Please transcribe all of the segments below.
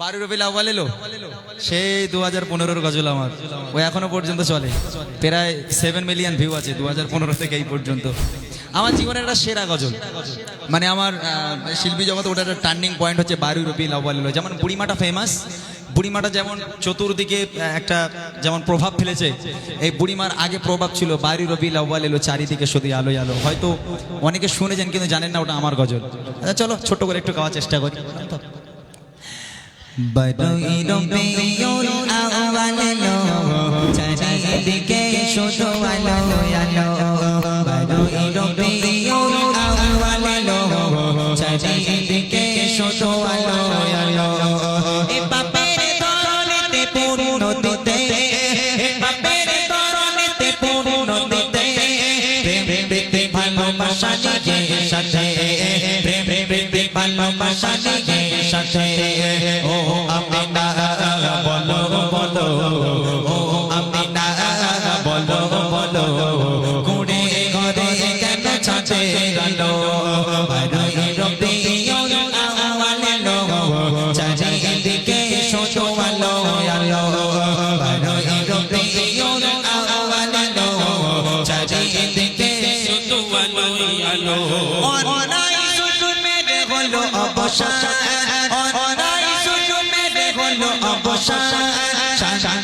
বারো রবিল আওয়াল এলো? সেই দু হাজার পনেরোর গজল আমার। ও এখনও পর্যন্ত চলে। প্রায় সেভেন মিলিয়ন ভিউ আছে দু হাজার পনেরো থেকে এই পর্যন্ত। আমার জীবনের একটা সেরা গজল। মানে আমার শিল্পী জগতে ওটা একটা টার্নিং পয়েন্ট হচ্ছে বারু রবিল আওয়াল এলো। যেমন বুড়িমাটা ফেমাস বুড়িমাটা যেমন চতুর্দিকে একটা যেমন প্রভাব ফেলেছে এই বুড়িমার আগে প্রভাব ছিল বারু রবি আওয়াল এলো চারিদিকে শুধু আলোয় আলো। হয়তো অনেকে শুনেছেন কিন্তু জানেন না ওটা আমার গজল। আচ্ছা, চলো ছোট করে একটু গাওয়ার চেষ্টা করি। বড়ই রবিউল আউয়াল লো চারিদিকে শুধু আলো আলো বড়ই রবিউল লো চারিদিকে শুধু আলো আলো এ বাপের দরনেতে পূর্ণ দিতে এ বাপের দরনেতে পূর্ণ দিতে প্রেম প্রেম ভালোবাসা নিয়ে সাথে প্রেম প্রেম ভালোবাসা নিয়ে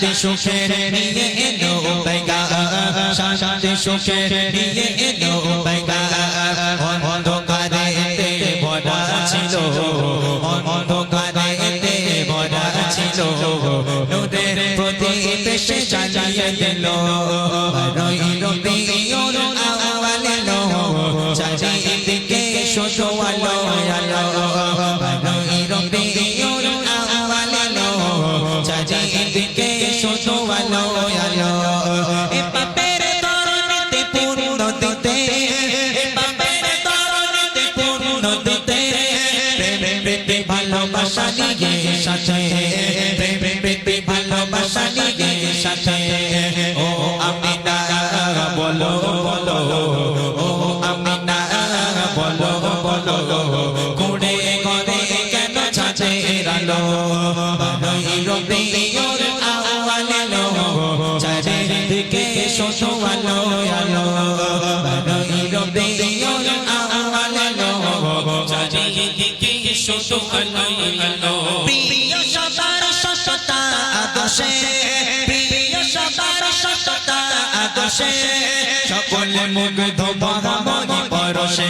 শান্তি সুখে নিয়ে এলো বেগা শান্তি সুখে নিয়ে এলো বেগা অন্ধকারে ভরা ছিল। অন্ধকারে ভরা ছিল। নূরের প্রদীপ সে জ্বালিয়ে দিল। লো চারিদিকে শুধু আলো আলো। ভালোবাসা নিয়ে সাথে ভালোবাসা নিয়ে সাথে ও আমিনা বলো বলো ও আমিনা বলো বলো কুড়ে ঘরে কেন ছাঁচে রালো বারোই রবিউল আউয়াল লো চারিদিকে শোষো আলো আলো চারিদিকে শুধু আলোই আলো প্রিয় সবার সততা আদর্শে, প্রিয় সবার সততা আদর্শে, সকলে মুগ্ধ ভগামণি পরশে,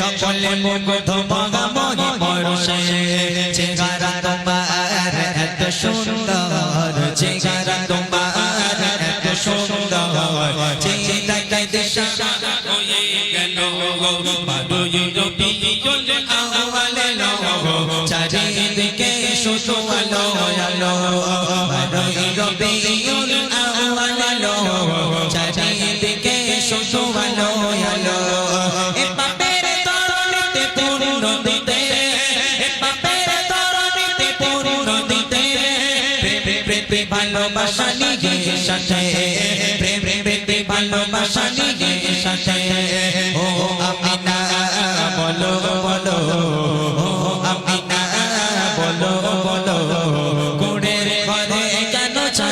সকলে মুগ্ধ ভগামণি পরশে। চেহারা তোমার এত সুন্দর চেহারা দেশা হয়ে গেল বারোই রবিউল আওয়ালে লো চারিদিকে শুধু আলো আলো বারোই রবিউল আওয়ালে লো চারিদিকে শুধু আলো আলো এ পাপের তরণীতে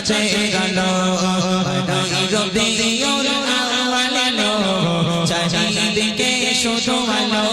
কেন ছাঁচে গেল চারিদিকে শুধু আলো